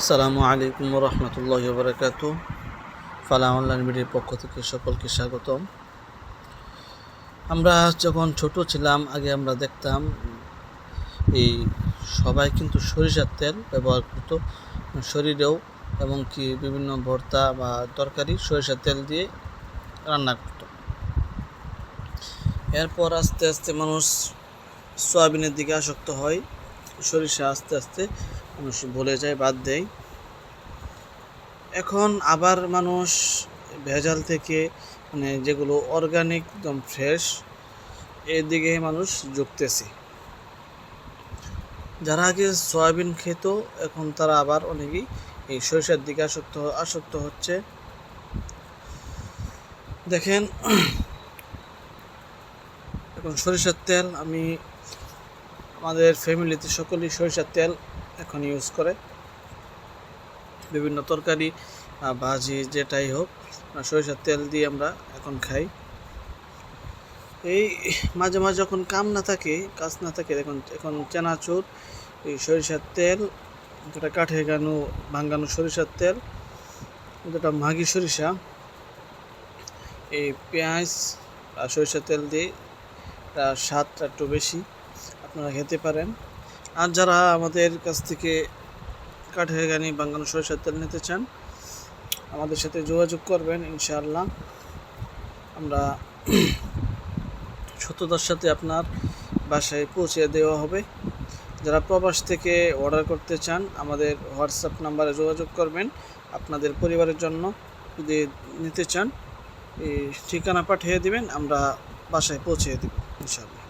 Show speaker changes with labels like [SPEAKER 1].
[SPEAKER 1] আসসালামু আলাইকুম রহমতুল্লাহ বরকাত ফালা অনলাইন মিডিয়ার পক্ষ থেকে সকলকে স্বাগতম। আমরা যখন ছোট ছিলাম, আগে আমরা দেখতাম, এই সবাই কিন্তু সরিষার তেল ব্যবহার করতো। শরীরেও, এবং কি বিভিন্ন ভর্তা বা তরকারি সরিষার তেল দিয়ে রান্না করত। এরপর আস্তে আস্তে মানুষ সয়াবিনের দিকে আসক্ত হয়। সরিষা আস্তে আস্তে মানুষ ভুলে যায়, বাদ দেয়। এখন আবার মানুষ ভেজাল থেকে মানে যেগুলো অর্গানিক একদম ফ্রেশ এর দিকে মানুষ ঝুঁকতেছে। যারা আগে সয়াবিন খেত, এখন তারা আবার অনেকেই এই সরিষার দিকে আসক্ত আসক্ত হচ্ছে। দেখেন, এখন সরিষার তেল আমি আমাদের ফ্যামিলিতে সকলেই সরিষার তেল এখন ইউজ করে। বিভিন্ন তরকারি ভাজি, যেটাই হোক সরিষার তেল দিয়ে আমরা এখন খাই। এই মাঝে মাঝে যখন কাম না থাকে, কাজ না থাকে এখন এখন চানাচুর, এই সরিষার তেল, যেটা কাঠে গানো, ভাঙ্গানো সরিষার তেল, যেটা মাগি সরিষা, এই পেঁয়াজ আর সরিষার তেল দিয়ে স্বাদটা একটু বেশি। আপনারা খেতে পারেন। আর যারা আমাদের কাছ থেকে কাঠের গানি, বাঙ্গানো সরিষার তেল নিতে চান, আমাদের সাথে যোগাযোগ করবেন, ইনশাআল্লাহ। আমরা সত্যতার সাথে আপনার বাসায় পৌঁছে দেওয়া হবে। যারা প্রবাস থেকে অর্ডার করতে চান, আমাদের হোয়াটসঅ্যাপ নাম্বারে যোগাযোগ করবেন। আপনাদের পরিবারের জন্য যদি নিতে চান ঠিকানা পাঠিয়ে দিবেন, আমরা বাসায় পৌঁছে দেব, ইনশাআল্লাহ।